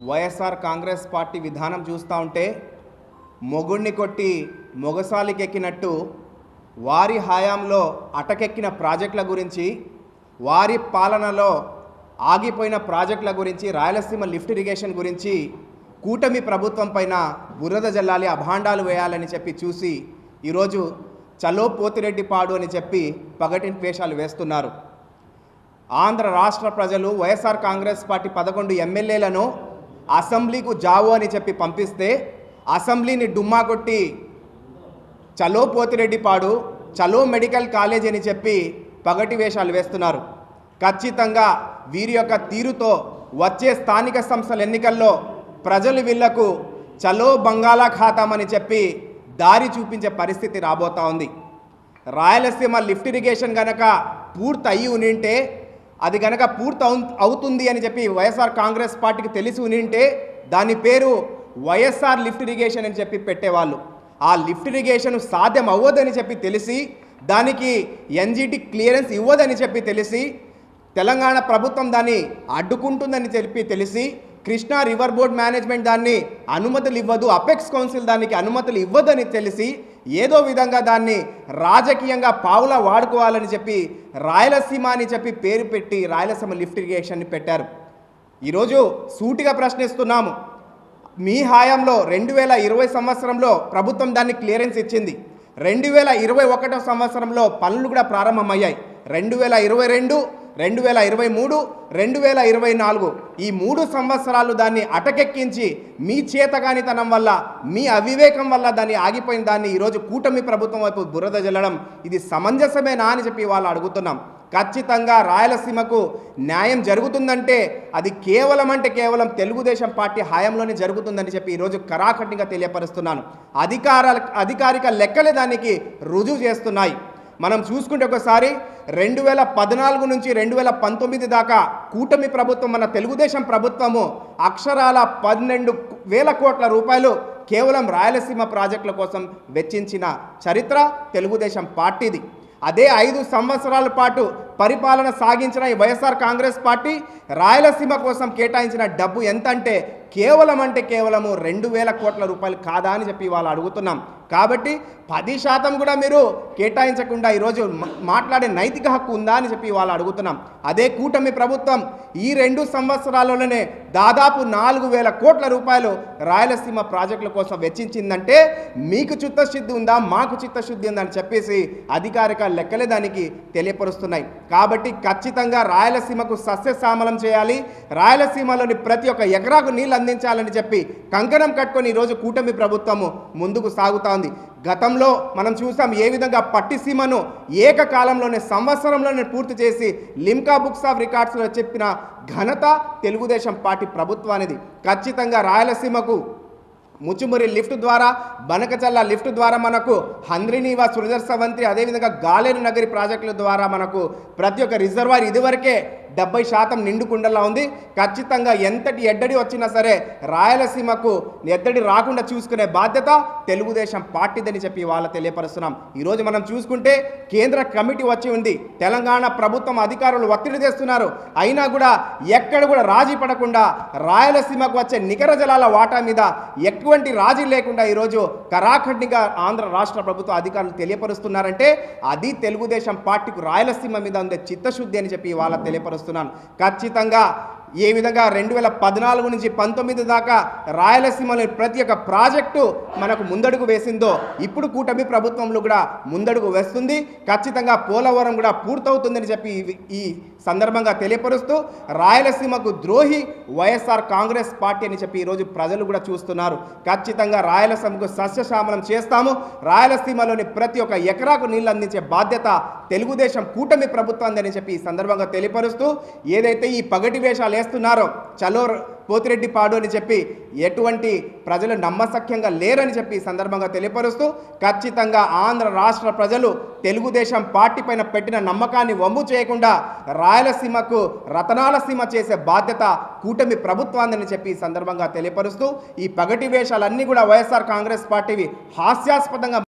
YSR Congress party విధానం చూస్తూ ఉంటే మొగుణ్ణి కొట్టి మొగసాలికెక్కినట్టు వారి హయాంలో అటకెక్కిన ప్రాజెక్టుల గురించి వారి పాలనలో ఆగిపోయిన ప్రాజెక్టుల గురించి రాయలసీమ లిఫ్ట్ ఇరిగేషన్ గురించి కూటమి ప్రభుత్వం పైన బురద జల్లాలి అభాండాలు వేయాలని చెప్పి చూసి ఈరోజు చలో పోతిరెడ్డి పాడు అని చెప్పి పగటింటి వేషాలు వేస్తున్నారు. ఆంధ్ర రాష్ట్ర ప్రజలు వైఎస్ఆర్ కాంగ్రెస్ పార్టీ పదకొండు ఎమ్మెల్యేలను అసెంబ్లీకు జావో అని చెప్పి పంపిస్తే అసెంబ్లీని డుమ్మా కొట్టి చలో పోతిరెడ్డిపాడు చలో మెడికల్ కాలేజ్ అని చెప్పి పగటి వేషాలు వేస్తున్నారు. ఖచ్చితంగా వీరి యొక్క తీరుతో వచ్చే స్థానిక సంస్థల ఎన్నికల్లో ప్రజలు వీళ్ళకు చలో బంగాళాఖాతం అని చెప్పి దారి చూపించే పరిస్థితి రాబోతా ఉంది. రాయలసీమ లిఫ్ట్ ఇరిగేషన్ గనక పూర్తి అయ్యి ఉనింటే అది కనుక పూర్తి అవుతుంది అని చెప్పి వైఎస్ఆర్ కాంగ్రెస్ పార్టీకి తెలిసి ఉనింటే దాని పేరు వైఎస్ఆర్ లిఫ్ట్ ఇరిగేషన్ అని చెప్పి పెట్టేవాళ్ళు. ఆ లిఫ్ట్ ఇరిగేషన్ సాధ్యం అవ్వదని చెప్పి తెలిసి దానికి ఎన్జిటి క్లియరెన్స్ ఇవ్వదని చెప్పి తెలిసి తెలంగాణ ప్రభుత్వం దాన్ని అడ్డుకుంటుందని చెప్పి తెలిసి కృష్ణా రివర్ బోర్డ్ మేనేజ్మెంట్ దాన్ని అనుమతులు ఇవ్వదు అపెక్స్ కౌన్సిల్ దానికి అనుమతులు ఇవ్వదని తెలిసి ఏదో విధంగా దాన్ని రాజకీయంగా పావులా వాడుకోవాలని చెప్పి రాయలసీమ అని చెప్పి పేరు పెట్టి రాయలసీమ లిఫ్ట్ ఇరిగేషన్ని పెట్టారు. ఈరోజు సూటిగా ప్రశ్నిస్తున్నాము. మీ హయాంలో రెండు వేల ఇరవై సంవత్సరంలో ప్రభుత్వం దాన్ని క్లియరెన్స్ ఇచ్చింది. రెండు వేల ఇరవై ఒకటో సంవత్సరంలో పనులు కూడా ప్రారంభమయ్యాయి. రెండు వేల ఇరవై రెండు రెండు వేల ఇరవై మూడు రెండు వేల ఇరవై నాలుగు ఈ మూడు సంవత్సరాలు దాన్ని అటకెక్కించి మీ చేతగానితనం వల్ల మీ అవివేకం వల్ల దాన్ని ఆగిపోయిన దాన్ని ఈరోజు కూటమి ప్రభుత్వం వైపు బురద జల్లడం ఇది సమంజసమేనా అని చెప్పి వాళ్ళు అడుగుతున్నాం. ఖచ్చితంగా రాయలసీమకు న్యాయం జరుగుతుందంటే అది కేవలం అంటే కేవలం తెలుగుదేశం పార్టీ హయాంలోనే జరుగుతుందని చెప్పి ఈరోజు కరాఖండిగా తెలియపరుస్తున్నాను. అధికార అధికారిక లెక్కలే దానికి రుజువు చేస్తున్నాయి. మనం చూసుకుంటే ఒకసారి రెండు వేల పద్నాలుగు నుంచి రెండు వేల పంతొమ్మిది దాకా కూటమి ప్రభుత్వం మన తెలుగుదేశం ప్రభుత్వము అక్షరాల పన్నెండు వేల కోట్ల రూపాయలు కేవలం రాయలసీమ ప్రాజెక్టుల కోసం వెచ్చించిన చరిత్ర తెలుగుదేశం పార్టీది. అదే ఐదు సంవత్సరాల పాటు పరిపాలన సాగించిన ఈ వైఎస్ఆర్ కాంగ్రెస్ పార్టీ రాయలసీమ కోసం కేటాయించిన డబ్బు ఎంత అంటే కేవలం అంటే కేవలము రెండు వేల కోట్ల రూపాయలు కాదా అని చెప్పి వాళ్ళు అడుగుతున్నాం. కాబట్టి పది శాతం కూడా మీరు కేటాయించకుండా ఈరోజు మాట్లాడే నైతిక హక్కు ఉందా అని చెప్పి వాళ్ళు అడుగుతున్నాం. అదే కూటమి ప్రభుత్వం ఈ రెండు సంవత్సరాలలోనే దాదాపు నాలుగు వేల కోట్ల రూపాయలు రాయలసీమ ప్రాజెక్టుల కోసం వెచ్చించిందంటే మీకు చిత్తశుద్ధి ఉందా మాకు చిత్తశుద్ధి ఉందా అని చెప్పేసి అధికారిక లెక్కలే దానికి తెలియపరుస్తున్నాయి. కాబట్టి ఖచ్చితంగా రాయలసీమకు సస్యశ్యామలం చేయాలి. రాయలసీమలోని ప్రతి ఒక్క ఎకరాకు నీళ్ళు అందించాలని చెప్పి కంకణం కట్టుకొని ఈరోజు కూటమి ప్రభుత్వము ముందుకు సాగుతోంది గతంలో మనం చూసాం ఏ విధంగా పట్టిసీమను ఏకకాలంలోనే సంవత్సరంలోనే పూర్తి చేసి లిమ్కా బుక్స్ ఆఫ్ రికార్డ్స్లో చెప్పిన ఘనత తెలుగుదేశం పార్టీ ప్రభుత్వానిది. ఖచ్చితంగా రాయలసీమకు ముచ్చుమురి లిఫ్ట్ ద్వారా బనకచల్ల లిఫ్ట్ ద్వారా మనకు హంద్రినివా సృజర్సవంతి అదేవిధంగా గాలేరు నగరి ప్రాజెక్టుల ద్వారా మనకు ప్రతి ఒక్క రిజర్వాయర్ ఇదివరకే డెబ్బై శాతం నిండుకుండలా ఉంది. ఖచ్చితంగా ఎంతటి ఎద్దడి వచ్చినా సరే రాయలసీమకు ఎద్దడి రాకుండా చూసుకునే బాధ్యత తెలుగుదేశం పార్టీదని చెప్పి వాళ్ళ తెలియపరుస్తున్నాం. ఈరోజు మనం చూసుకుంటే కేంద్ర కమిటీ వచ్చి ఉంది. తెలంగాణ ప్రభుత్వం అధికారులు ఒత్తిడి తెస్తున్నారు. అయినా కూడా ఎక్కడ కూడా రాజీ పడకుండా రాయలసీమకు వచ్చే నికర జలాల వాటా మీద ఎటువంటి రాజీ లేకుండా ఈరోజు కరాఖండిగా ఆంధ్ర రాష్ట్ర ప్రభుత్వ అధికారులు తెలియపరుస్తున్నారంటే అది తెలుగుదేశం పార్టీకి రాయలసీమ మీద ఉండే చిత్తశుద్ధి అని చెప్పి వాళ్ళ తెలియపరుస్తున్నాను. ఖచ్చితంగా ఏ విధంగా రెండు వేల పద్నాలుగు నుంచి పంతొమ్మిది దాకా రాయలసీమలో ప్రతి ఒక్క ప్రాజెక్టు మనకు ముందడుగు వేసిందో ఇప్పుడు కూటమి ప్రభుత్వంలో కూడా ముందడుగు వేస్తుంది. ఖచ్చితంగా పోలవరం కూడా పూర్తవుతుందని చెప్పి ఈ సందర్భంగా తెలియపరుస్తూ రాయలసీమకు ద్రోహి వైఎస్ఆర్ కాంగ్రెస్ పార్టీ అని చెప్పి ఈరోజు ప్రజలు కూడా చూస్తున్నారు. ఖచ్చితంగా రాయలసీమకు సస్యశామనం చేస్తాము. రాయలసీమలోని ప్రతి ఒక్క ఎకరాకు నీళ్ళు అందించే బాధ్యత తెలుగుదేశం కూటమి ప్రభుత్వం అని చెప్పి ఈ సందర్భంగా తెలియపరుస్తూ ఏదైతే ఈ పగటి వేషాలు వేస్తున్నారో చలో పోతిరెడ్డి పాడు అని చెప్పి ఎటువంటి ప్రజలు నమ్మసఖ్యంగా లేరని చెప్పి సందర్భంగా తెలియపరుస్తూ ఖచ్చితంగా ఆంధ్ర రాష్ట్ర ప్రజలు తెలుగుదేశం పార్టీ పైన పెట్టిన నమ్మకాన్ని వమ్ము చేయకుండా రాయలసీమకు రతనాల సీమ చేసే బాధ్యత కూటమి ప్రభుత్వాన్ని చెప్పి సందర్భంగా తెలియపరుస్తూ ఈ పగటి వేషాలన్నీ కూడా వైఎస్ఆర్ కాంగ్రెస్ పార్టీవి హాస్యాస్పదంగా